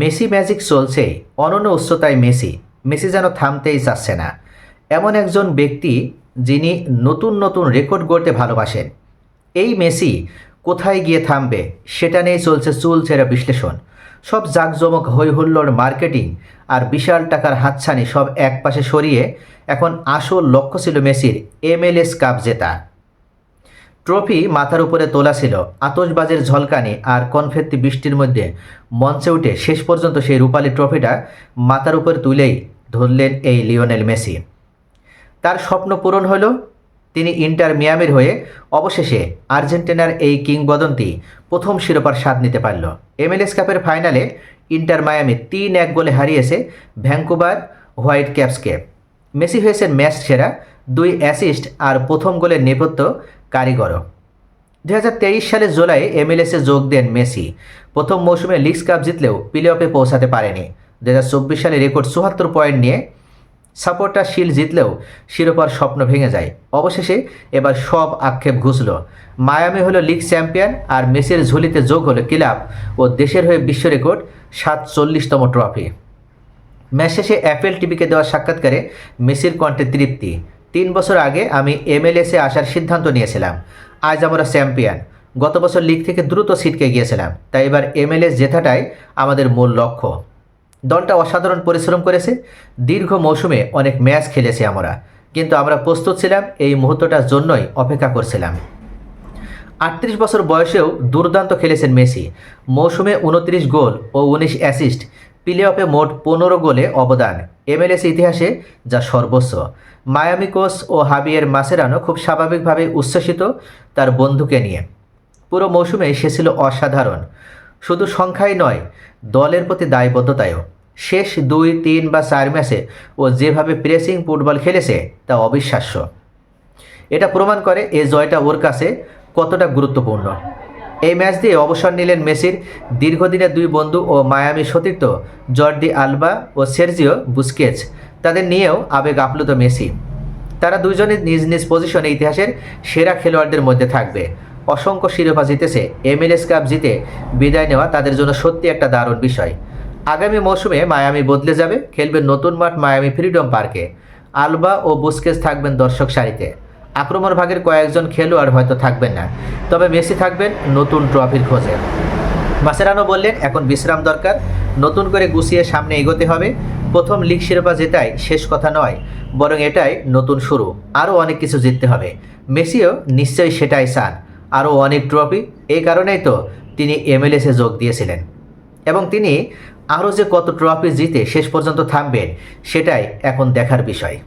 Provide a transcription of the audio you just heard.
Messi magic চলছে, অনন্য উচ্চতায় মেসি মেসি যেন থামতেই চাচ্ছে না। এমন একজন ব্যক্তি যিনি নতুন নতুন রেকর্ড গড়তে ভালোবাসেন। এই মেসি কোথায় গিয়ে থামবে, সেটা নিয়ে চলছে চুল ছেঁড়া বিশ্লেষণ। সব জাঁকজমক হৈহুল্লোর মার্কেটিং আর বিশাল টাকার হাতছানি সব একপাশে সরিয়ে এখন আসল লক্ষ্য ছিল মেসির এমএলএস কাপ জেতা। ট্রফি মাথার উপরে তোলা ছিল। আতশবাজের ঝলকানি আর কনফেত্তি বৃষ্টির মধ্যে মঞ্চে উঠে শেষ পর্যন্ত সেই রূপালী ট্রফিটা মাথার উপর তুলেই ধরলেন এই লিওনেল মেসি। তার স্বপ্ন পূরণ হলো, তিনি ইন্টার মিয়ামির হয়ে অবশেষে আর্জেন্টিনার এই কিংবদন্তি প্রথম শিরোপার স্বাদ নিতে পারল। এমএলএস কাপের ফাইনালে ইন্টার মায়ামি তিন এক গোলে হারিয়েছে ভ্যাঙ্কুভার হোয়াইট ক্যাপসকে। মেসি হয়েছেন ম্যাচ সেরা, দুই অ্যাসিস্ট আর প্রথম গোলের নেপথ্য কারিগরও। দু সালে জুলাই এমএলএসে যোগ দেন মেসি। প্রথম মৌসুমে লিগস কাপ জিতলেও প্লে অফে পৌঁছাতে পারেনি। দু সালে রেকর্ড চুয়াত্তর পয়েন্ট নিয়ে সাপোর্টার শিল জিতলেও শিরোপার স্বপ্ন ভেঙে যায়। অবশেষে এবার সব আক্ষেপ ঘুষল মায়ামি হলো লিগ চ্যাম্পিয়ন আর মেসির ঝুলিতে যোগ হলো ক্লাব ও দেশের হয়ে বিশ্ব রেকর্ড সাতচল্লিশতম ট্রফি। ম্যাচ শেষে অ্যাপেল টিভিকে দেওয়া সাক্ষাৎকারে মেসির কণ্ঠে তৃপ্তি। তিন বছর আগে আমি এমএলএসে আসার সিদ্ধান্ত নিয়েছিলাম। আজ আমরা চ্যাম্পিয়ন। গত বছর লিগ থেকে দ্রুত ছিটকে গিয়েছিলাম। তাই এবার এমএলএস জেতাটাই আমাদের মূল লক্ষ্য। দলটা অসাধারণ পরিশ্রম করেছে। দীর্ঘ মৌসুমে অনেক ম্যাচ খেলেছি আমরা। কিন্তু আমরা প্রস্তুত ছিলাম, এই মুহূর্তটার জন্যই অপেক্ষা করছিলাম। আটত্রিশ বছর বয়সেও দুর্দান্ত খেলেছেন মেসি। মৌসুমে উনত্রিশ গোল ও উনিশ অ্যাসিস্ট। প্লে অফে মোট পনেরো গোলে অবদান এমএলএস ইতিহাসে যা সর্বোচ্চ। মায়ামি কোচ ও হাবিয়ের মাসেরানো খুব স্বাভাবিকভাবে উচ্ছ্বসিত তার বন্ধুকে নিয়ে। পুরো মৌসুমে সে ছিল অসাধারণ। শুধু সংখ্যাই নয়, দলের প্রতি দায়বদ্ধতায়ও। শেষ দুই, তিন বা চার ম্যাচে ও যেভাবে প্রেসিং ফুটবল খেলেছে, তা অবিশ্বাস্য। এটা প্রমাণ করে এ জয়টা ওর কাছে কতটা গুরুত্বপূর্ণ। এই ম্যাচ দিয়ে অবসর নিলেন মেসির দীর্ঘদিনের দুই বন্ধু ও মায়ামি সতীর্থ জর্ডি আলবা ও সের্জিও বুস্কেচ। তাদের নিয়েও আবেগ আপ্লুত মেসি। তারা দুজনে নিজ নিজ পজিশনে ইতিহাসের সেরা খেলোয়াড়দের মধ্যে থাকবে। অসংখ্য শিরোপা জিতেছে, এমএলএস কাপ জিতে বিদায় নেওয়া তাদের জন্য সত্যি একটা দারুণ বিষয়। আগামী মৌসুমে মায়ামি বদলে যাবে, খেলবে নতুন মাঠ মায়ামি ফ্রিডম পার্কে। আলবা ও বুস্কেস থাকবেন দর্শক সারিতে। আক্রমণ ভাগের কয়েকজন খেলোয়াড় হয়তো থাকবেন না। তবে মেসি থাকবেন নতুন ট্রফির খোঁজে। মাসেরানো বললেন, এখন বিশ্রাম দরকার। নতুন করে গুছিয়ে সামনে এগোতে হবে। প্রথম লিগ শিরোপা জেতাই শেষ কথা নয়, বরং এটাই নতুন শুরু। আরও অনেক কিছু জিততে হবে। মেসিও নিশ্চয়ই সেটাই চান। আরও অনেক ট্রফি। এই কারণেই তো তিনি এমএলএসে যোগ দিয়েছিলেন। এবং তিনি আরও যে কত ট্রফি জিতে শেষ পর্যন্ত থামবেন, সেটাই এখন দেখার বিষয়।